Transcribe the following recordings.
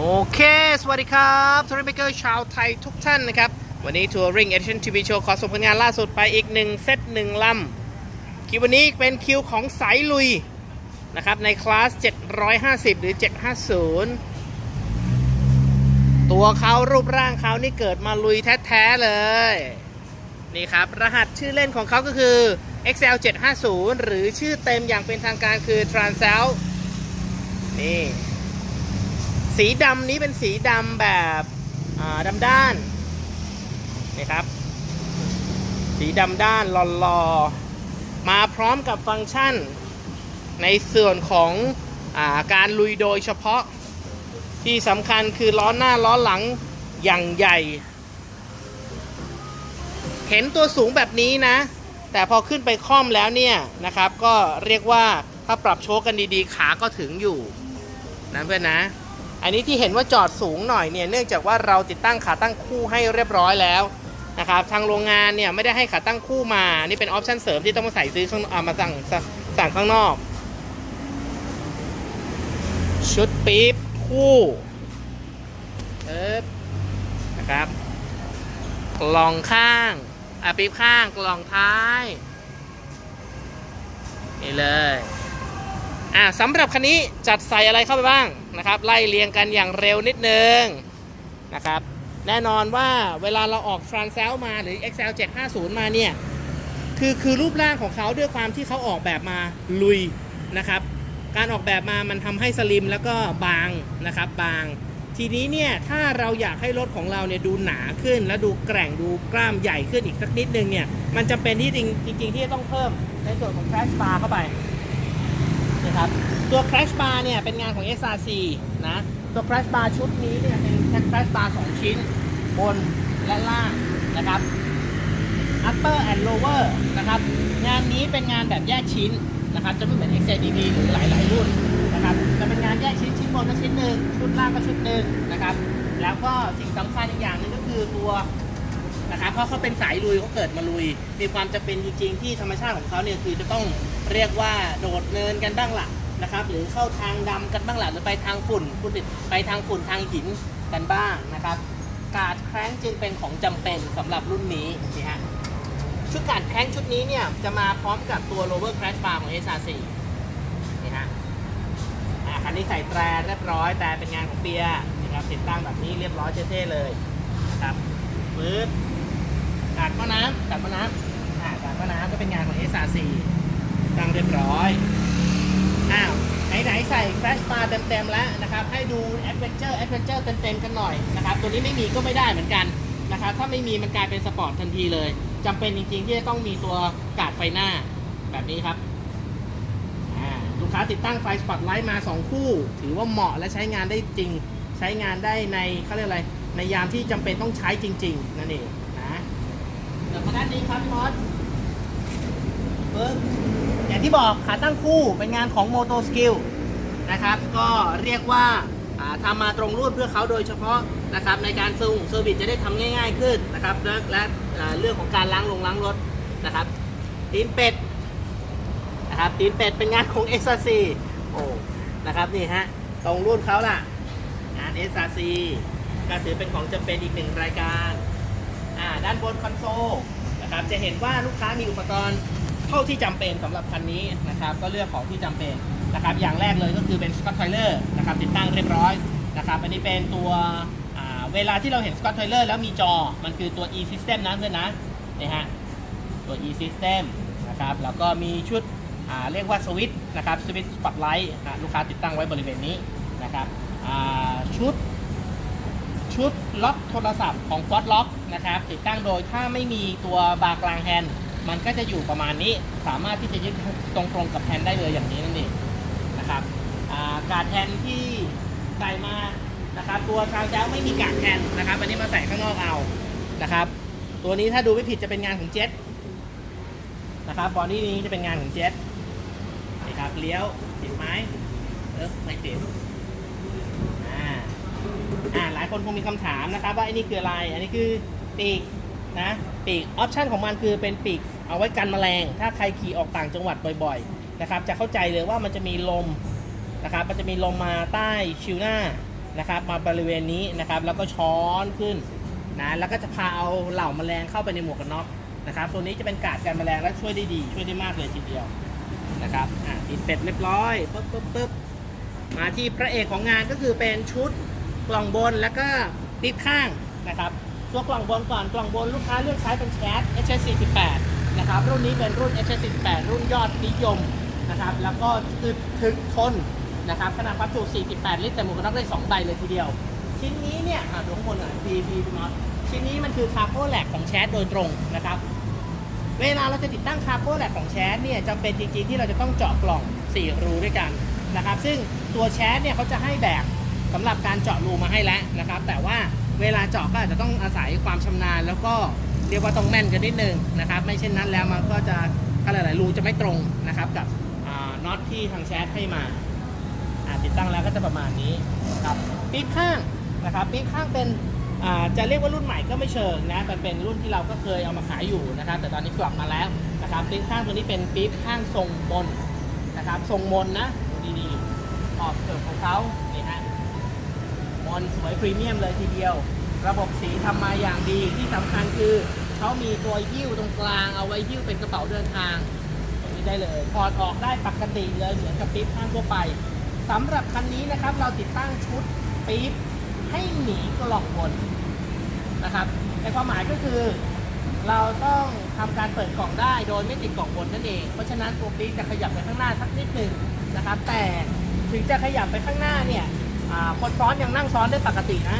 โอเค สวัสดีครับทัวริงเบเกอร์ชาวไทยทุกท่านนะครับ วันนี้ทัวริงเอ d ิ t นทีวีโชว์ขอส่งผลงานล่าสุดไปอีกหนึ่งเซตหนึ่งลำ คิววันนี้เป็นคิวของสายลุยนะครับ ในคลาส 750 หรือ 750 ตัวเขารูปร่างเขานี่เกิดมาลุยแท้ ๆ เลย นี่ครับ รหัสชื่อเล่นของเขาก็คือ XL 750 หรือชื่อเต็มอย่างเป็นทางการคือ Transel นี่ สีดำนี้เป็นสีดำแบบอ่าดำด้านนี่ครับ สีดำด้านหล่อๆมาพร้อมกับฟังก์ชัน ในส่วนของอาการลุยโดยเฉพาะที่สำคัญคือล้อหน้าล้อหลังอย่างใหญ่ เห็นตัวสูงแบบนี้นะ แต่พอขึ้นไปค่อมแล้วเนี่ยนะครับ ก็เรียกว่าถ้าปรับโชคกันดีๆ ขาก็ถึงอยู่นะเพื่อนนะ อันนี้ที่เห็นว่าจอดสูงหน่อยเนี่ยเนื่องจากว่าเราติดตั้งขาตั้งคู่ให้เรียบร้อยแล้วนะครับทางโรงงานเนี่ยไม่ได้ให้ขาตั้งคู่มา นี่เป็นออปชั่นเสริมที่ต้องมาใส่ซื้อข้างอ่ามาสั่งสั่งสั่งข้างนอก ชุดปี๊บคู่เอ๊บนะครับกล่องข้างอะปี๊บข้างกล่องท้ายนี่เลย อะสำหรับคันนี้จัดใส่อะไรเข้าไปบ้างนะครับ ไล่เรียงกันอย่างเร็วนิดนึงนะครับ แน่นอนว่าเวลาเราออก t r a n s e l มาหรือ XL 750 มาเนี่ย คือคือรูปร่างของเขาด้วยความที่เขาออกแบบมาลุยนะครับ การออกแบบมามันทำให้สลิมแล้วก็บางนะครับบาง ทีนี้เนี่ยถ้าเราอยากให้รถของเราเนี่ยดูหนาขึ้น และดูแกร่งดูกล้ามใหญ่ขึ้นอีกสักนิดนึงเนี่ย มันจะเป็นที่จริงจริงที่จะต้องเพิ่มในส่วนของ crash bar เข้าไป นะครับ ตัว crash bar เนี่ยเป็นงานของ SRC นะ ตัว crash bar ชุดนี้เนี่ยเป็น crash bar 2 ชิ้น บนและล่างนะครับ upper and lower นะครับ งานนี้เป็นงานแบบแยกชิ้นนะครับ จะไม่เหมือน XJDD หรือหลาย ๆ รุ่นนะครับ จะเป็นงานแยกชิ้นชิ้นบนก็ชิ้นหนึ่งชุดล่างก็ชุดหนึ่งนะครับ แล้วก็สิ่งสำคัญอีกอย่างหนึงก็คือตัวนะครับเพราะเขาเป็นสายลุยเขาเกิดมาลุย มีความจะเป็นจริงๆที่ธรรมชาติของเขาเนี่ยคือจะต้อง เรียกว่าโดดเนินกันบ้างล่ะนะครับ หรือเข้าทางดำกันบ้างล่ะหรือไปทางฝุ่นคุณไปทางฝุ่นทางหินกันบ้างนะครับ กาดแคร้งจึงเป็นของจำเป็นสำหรับรุ่นนี้นี่ฮะชุดกาดแคร้งชุดนี้เนี่ยจะมาพร้อมกับตัว lower crash bar ของ SRC นี่ฮะอ่าคันนี้ใส่แตรเรียบร้อยแต่เป็นงานของเปียนะครับติดตั้งแบบนี้เรียบร้อยเท่ๆเลยนะครับปึ๊บกาดหม้อน้ำกาดหม้อน้ำอ่ากาดหม้อน้ำก็เป็นงานของ SRC ตั้งเรียบร้อย อ้าว ไหนๆใส่ crash bar เต็มๆแล้วนะครับ ให้ดู adventure adventure เต็มๆกันหน่อยนะครับ ตัวนี้ไม่มีก็ไม่ได้เหมือนกันนะครับ ถ้าไม่มีมันกลายเป็นสปอร์ตทันทีเลยจำเป็นจริงๆ ที่จะต้องมีตัวกาดไฟหน้าแบบนี้ครับลูกค้าติดตั้งไฟสปอตไลท์มา 2 คู่ ถือว่าเหมาะและใช้งานได้จริง ใช้งานได้ในเขาเรียกอะไร ในยามที่จำเป็นต้องใช้จริง ๆ นั่นเองนะเดี๋ยวมาด้านนี้ครับพี่มอสปึ๊บ อย่างที่บอกขาตั้งคู่เป็นงานของ Moto Skill นะครับ ก็เรียกว่าทำมาตรงรุ่นเพื่อเขาโดยเฉพาะนะครับในการส่งเซอร์วิสจะได้ทำง่าย ๆขึ้นนะครับ และและเรื่องของการล้างลงล้างรถนะครับตีนเป็ดนะครับตีนเป็ดเป็นงานของ s r c โอ้นะครับนี่ฮะตรงรุ่นเขาล่ะ งาน s r c ก็ถือเป็นของจำเป็นอีกหนึ่งรายการ ด้านบนคอนโซลนะครับจะเห็นว่าลูกค้ามีอุปกรณ์ เท่าที่จำเป็นสำหรับคันนี้นะครับ ก็เลือกของที่จำเป็นนะครับ อย่างแรกเลยก็คือเป็นสกอตไทเลอร์นะครับติดตั้งเรียบร้อยนะครับอันนี้เป็นตัวเวลาที่เราเห็นสกอตไทเลอร์แล้วมีจอมันคือตัว e system นะเพื่อนนะนี่ฮะตัว e system นะครับแล้วก็มีชุดเรียกว่าสวิตช์นะครับสวิตช์สปอตไลท์ลูกค้าติดตั้งไว้บริเวณนี้นะครับชุดชุดล็อกโทรศัพท์ของ Quad Lock นะครับติดตั้งโดยถ้าไม่มีตัวบาร์กลางแฮนด์ มันก็จะอยู่ประมาณนี้ สามารถที่จะยึดตรงๆกับแฮนด์ได้เลยอย่างนี้นั่นเองนะครับอ่ากาดแฮนด์ที่ใส่มานะครับตัวชาวเจ้าไม่มีกาดแฮนด์นะครับอันนี้มาใส่ข้างนอกเอานะครับ ตัวนี้ถ้าดูไม่ผิดจะเป็นงานของเจ็ตนะครับบอดี้นี้จะเป็นงานของเจ็ตนะครับเลี้ยวติดไหมเออไม่ติดอ่าอ่าหลายคนคงมีคำถามนะครับ ว่าไอ้นี่คืออะไร อันนี้คือปีก นะปีกออปชันของมันคือเป็นปีกเอาไว้กันแมลง ถ้าใครขี่ออกต่างจังหวัดบ่อยๆนะครับจะเข้าใจเลยว่ามันจะมีลมนะครับมันจะมีลมมาใต้ชิวหน้านะครับมาบริเวณนี้นะครับแล้วก็ช้อนขึ้นนะแล้วก็จะพาเอาเหล่าแมลงเข้าไปในหมวกกันน็อกนะครับตัวนี้จะเป็นกาดกันแมลงและช่วยได้ดี ช่วยได้มากเลยทีเดียวนะครับอะติดเป็ดเรียบร้อยปึ๊บปึ๊บปึ๊บมาที่พระเอกของงานก็คือเป็นชุดกล่องบนแล้วก็ติดข้างนะครับ ตัวกล่องบนก่อนกล่องบนลูกค้าเลือกใช้เป็นแชท HS48 นะครับรุ่นนี้เป็นรุ่น HS48 รุ่นยอดนิยมนะครับแล้วก็อึดถึกทนนะครับขนาดวัตถุ48 ลิตรแต่หมวกกันน็อกได้ 2 ใบเลยทีเดียว ชิ้นนี้เนี่ยอะดูข้างบนหน่อยพีพีน็อตชิ้นนี้มันคือคาร์โก้แลกของแชทโดยตรงนะครับ เวลาเราจะติดตั้งคาร์โก้แลกของแชทเนี่ยจำเป็นจริงๆที่เราจะต้องเจาะกล่อง 4 รูด้วยกันนะครับ ซึ่งตัวแชทเนี่ยเขาจะให้แบบสำหรับการเจาะรูมาให้แล้วนะครับ แต่ว่า เวลาเจาะก็อาจจะต้องอาศัยความชำนาญ แล้วก็เรียกว่าต้องแม่นกันนิดนึงนะครับ ไม่เช่นนั้นแล้วมันก็จะอะไรหลายๆรูจะไม่ตรงนะครับกับน็อตที่ทางแชทให้มาติดตั้งแล้วก็จะประมาณนี้ครับปี๊บข้างนะครับปี๊บข้างเป็นจะเรียกว่ารุ่นใหม่ก็ไม่เชิงนะมันเป็นรุ่นที่เราก็เคยเอามาขายอยู่นะครับ แต่ตอนนี้กลับมาแล้วนะครับปี๊บข้างตัวนี้เป็นปี๊บข้างทรงมนนะครับ ทรงมนนะดูดีๆออกเกิดของเขา นี่ฮะมนสวยพรีเมียมเลยทีเดียว ระบบสีทำมาอย่างดีที่สำคัญคือเขามีตัวยิ้วตรงกลางเอาไว้ยิ้วเป็นกระเป๋าเดินทางตรงนี้ได้เลยถอดออกได้ปกติเลยเหมือนกับปี๊บข้างทั่วไปสำหรับคันนี้นะครับเราติดตั้งชุดปี๊บให้หนีกล่องบนนะครับในความหมายก็คือเราต้องทำการเปิดกล่องได้โดยไม่ติดกล่องบนนั่นเอง เพราะฉะนั้นตัวปี๊บจะขยับไปข้างหน้าสักนิดหนึ่งนะครับ แต่ถึงจะขยับไปข้างหน้าเนี่ย คนซ้อนยังนั่งซ้อนได้ปกตินะ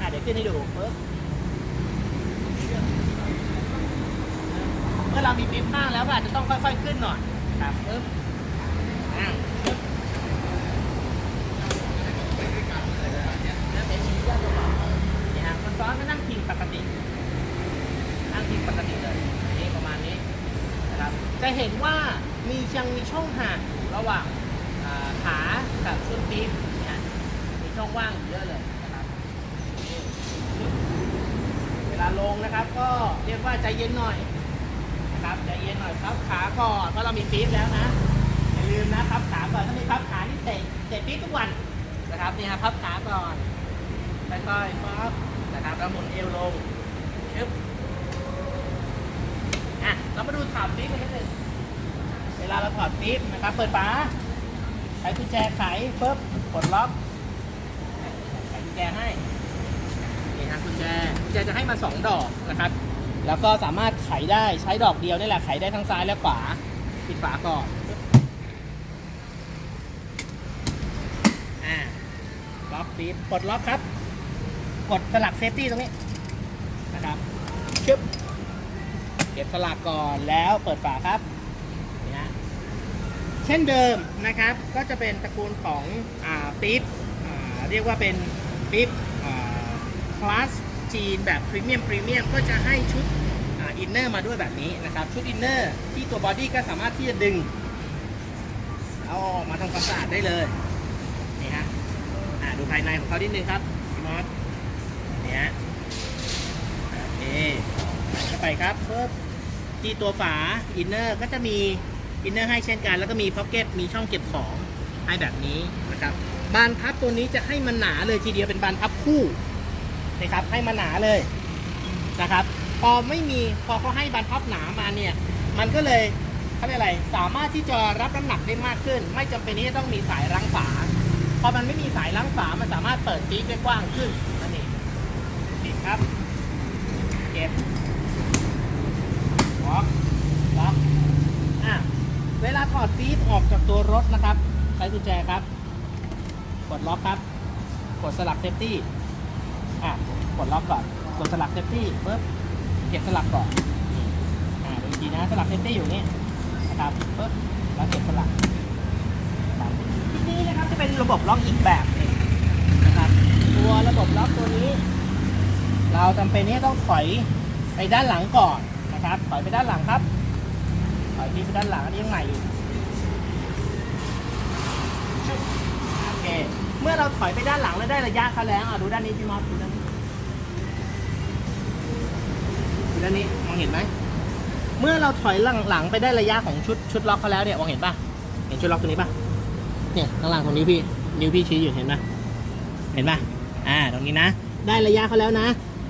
อะเดี๋ยวขึ้นให้ดูเมื่อเรามีปี๊บข้างแล้วก็อาจจะต้องค่อยๆขึ้นหน่อยครับปึ๊บอ่าปึ๊บคนซ้อนก็นั่งพิงปกติ นั่งพิงปกติเลยนี่ประมาณนี้นะครับ จะเห็นว่ามียังมีช่องห่างอยู่ระหว่างขากับชุดปี๊บน ช่องว่างอยู่เยอะเลยนะครับเวลาลงนะครับ ก็เรียกว่าใจเย็นหน่อยนะครับใจเย็นหน่อยครับขาก่อนเพราะเรามีปี๊บแล้วนะอย่าลืมนะครับขาก่อนถ้ามีพับขานี่เตะเตะปี๊บทุกวันนะครับนี่ครับพับขาก่อนค่อยๆปั๊บนะครับแล้วหมุนเอวลงชึบอะเรามาดูถอดปี๊บกันนิดนึงเวลาเราถอดปี๊บนะครับ เปิดฝาใช้กุญแจไขปุ๊บกดล็อก แจให้นี่ฮะกุญแจกุญแจจะให้มาสองดอกนะครับ แล้วก็สามารถไขได้ใช้ดอกเดียวนี่แหละไขได้ทั้งซ้ายและขวาปิดฝาก่อนอ่าล็อกปี๊บกดล็อกครับ กดสลักเซฟตี้ตรงนี้นะครับชึบเก็บสลักก่อนแล้วเปิดฝาครับนี่ฮะเช่นเดิมนะครับ ก็จะเป็นตระกูลของอ่าปี๊บเรียกว่าเป็น ปี๊บคลาสจีนแบบพรีเมียมพรีเมียมก็จะให้ชุดอินเนอร์มาด้วยแบบนี้นะครับ ชุดอินเนอร์ที่ตัวบอดี้ก็สามารถที่จะดึง เอาออกมาทำความสะอาดได้เลย นี่ฮะดูภายในของเขานิดนึงครับพี่มอสนี่ฮะโอเคเข้าไปครับเพิ่มที่ตัวฝาอินเนอร์ก็จะมีอินเนอร์ให้เช่นกัน แล้วก็มีพ็อกเก็ตมีช่องเก็บของให้แบบนี้นะครับ บานพับตัวนี้จะให้มันหนาเลยทีเดียวเป็นบานพับคู่นะครับ ให้มันหนาเลยนะครับ พอไม่มีพอเขาให้บรรพับหนามาเนี่ย มันก็เลยเขาเรียกอะไร สามารถที่จะรับน้ำหนักได้มากขึ้น ไม่จำเป็นที่จะต้องมีสายรั้งฝาพอมันไม่มีสายรั้งฝามันสามารถเปิดปี๊บได้กว้างขึ้นนั่นเองปิดครับเก็บล็อกล็อกอะเวลาถอดปี๊บออกจากตัวรถนะครับ ใช้กุญแจครับ กดล็อกครับ กดสลักเซฟตี้อะกดล็อกก่อน กดสลักเซฟตี้ปุ๊บเก็บสลักก่อนอ่าดูอีกทีนะสลักเซฟตี้อยู่นี่นะครับปึ๊บแล้วเก็บสลักครับที่นี่นะครับจะเป็นระบบล็อกอีกแบบหนึงนะครับตัวระบบล็อกตัวนี้ เราจำเป็นที่ต้องถอยไปด้านหลังก่อนนะครับถอยไปด้านหลังครับถอยไปด้านหลังอันนี้ยังใหม่อยู่ เค เมื่อเราถอยไปด้านหลังแล้วได้ระยะเขาแล้วอะดูด้านนี้พี่มอสดูด้านนี้ดูด้านนี้มองเห็นไหมเมื่อเราถอยหลังหลังไปได้ระยะของชุดชุดล็อกเขาแล้วเนี่ยมองเห็นป่ะเห็นชุดล็อกตัวนี้ป่ะเนี่ยข้างล่างตรงนี้วพี่นิ้วพี่ชี้อยู่เห็นไหมเห็นป่ะอ่าตรงนี้นะ ได้ระยะเขาแล้วนะ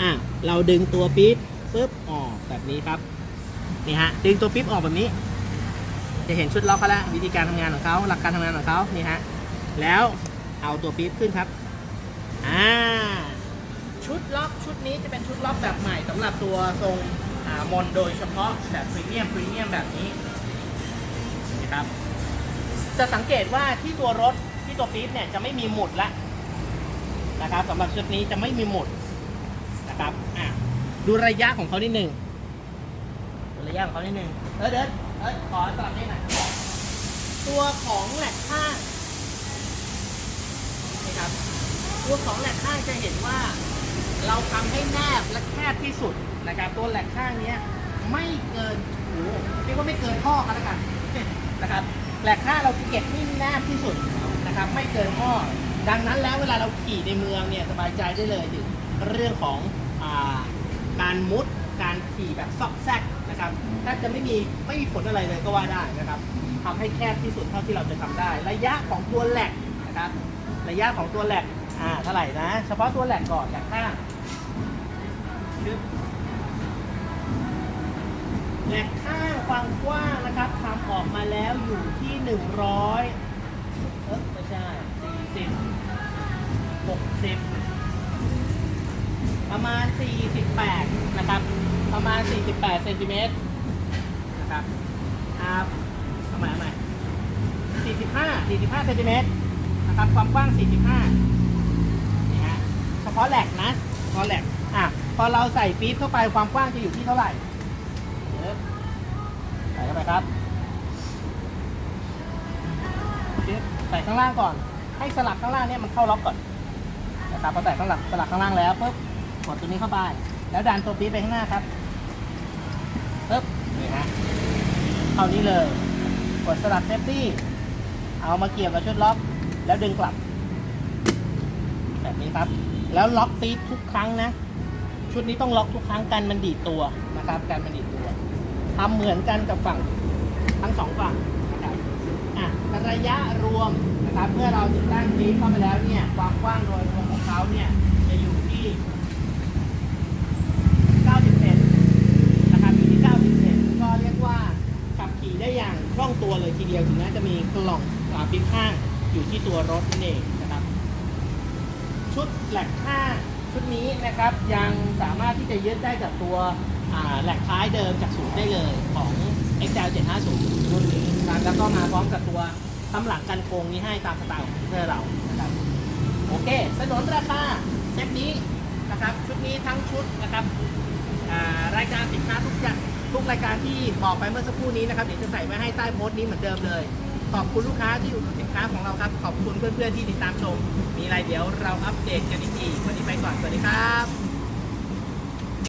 อ่าเราดึงตัวปี๊บปุ๊บออกแบบนี้ครับนี่ฮะดึงตัวปี๊บออกแบบนี้ จะเห็นชุดล็อกเขาแล้ววิธีการทำงานของเขาหลักการทำงานของเขานี่ฮะ แล้วเอาตัวปี๊บขึ้นครับ อ่า ชุดล็อกชุดนี้จะเป็นชุดล็อกแบบใหม่สำหรับตัวทรงอ่ามอนโดยเฉพาะแบบพรีเมียมพรีเมียมแบบนี้นะครับ จะสังเกตว่าที่ตัวรถที่ตัวปี๊บเนี่ยจะไม่มีหมุดละนะครับสำหรับชุดนี้จะไม่มีหมุดนะครับอะดูระยะของเขานิดหนึ่งดูระยะของเขานิดหนึ่งเออเดินเอ้ยขอสลับนิดหน่อยตัวของแหลกข้าง ครับ ตัวของแหลกข้างจะเห็นว่า เราทำให้แนบและแคบที่สุดนะครับตัวแหลกข้างเนี้ยไม่เกินโอ้เรียกว่าไม่เกินข้อกันแล้วกันนะครับแหลกข้างเราเก็บให้แนบที่สุดนะครับไม่เกินข้อ ดังนั้นแล้วเวลาเราขี่ในเมืองเนี่ยสบายใจได้เลยถึงเรื่องของอาการมุดการขี่แบบซอกแซกนะครับถ้าจะไม่มีไม่มีผลอะไรเลยก็ว่าได้นะครับทำให้แคบที่สุดเท่าที่เราจะทำได้ ระยะของตัวแหลกนะครับ ระยะของตัวแหลกอ่าเท่าไหร่นะ เฉพาะตัวแหลกก่อนแหลกข้างแหลกข้างความกว้างนะครับทำออกมาแล้วอยู่ที่100เออไม่ใช่40 60ประมาณ 48 นะครับ ประมาณ 48เซนติเมตรนะครับอ่าทำไมทำไม45 45เซนติเมตร นะครับความกว้าง 45นี่ฮะเฉพาะแหลกนะเฉพาะแหลกอะพอเราใส่ปี๊บเข้าไปความกว้างจะอยู่ที่เท่าไหร่เดี๋ยวใส่เข้าไปครับปึ๊บใส่ข้างล่างก่อน ให้สลักข้างล่างเนี่ยมันเข้าล็อกก่อนนะครับพอใส่ข้างหลังสลักข้างล่างแล้วปุ๊บกดตัวนี้เข้าไป แล้วดันตัวปี๊บไปข้างหน้าครับปุ๊บนี่ฮะเท่านี้เลย กดสลักเซฟตี้ เอามาเกี่ยวกับชุดล็อก แล้วดึงกลับ แบบนี้ครับ แล้วล็อกปี๊บทุกครั้งนะ ชุดนี้ต้องล็อกทุกครั้งกันมันดีตัวนะครับกันมันดีตัวทำเหมือนกันกับฝั่งทั้งสองฝั่งนะครับอะระยะรวมนะครับเมื่อเราติดตั้งปี๊บเข้าไปแล้วเนี่ยความกว้างโดยรวมของเขาเนี่ยจะอยู่ที่90เซนนะครับอยู่ที่90เซนก็เรียกว่าขับขี่ได้อย่างคล่องตัวเลยทีเดียวถึงแม้จะมีกล่องอ่าปี๊บข้าง อยู่ที่ตัวรถนั่นเองนะครับ ชุดแหลกข้าชุดนี้นะครับยังสามารถที่จะยึดได้กับตัวแหลกท้ายเดิมจากศูนย์ได้เลยของ XL 750รุ่นนี้นะครับแล้วก็มาพร้อมกับตัวตำหลังกันโครงนี้ให้ตามสไตล์ของคอมพิวเตอร์เรานะครับโอเคสนนราคาเซตนี้นะครับชุดนี้ทั้งชุดนะครับรายการสินค้าทุกอย่างทุกรายการที่บอกไปเมื่อสักครู่นี้นะครับเดี๋ยวจะใส่ไว้ให้ใต้โพสต์นี้เหมือนเดิมเลย ขอบคุณลูกค้าที่อยู่สินค้าของเราครับ ขอบคุณเพื่อนๆที่ติดตามชม มีอะไรเดี๋ยวเราอัปเดตกันอีกทีวันนี้ไปก่อน สวัสดีครับ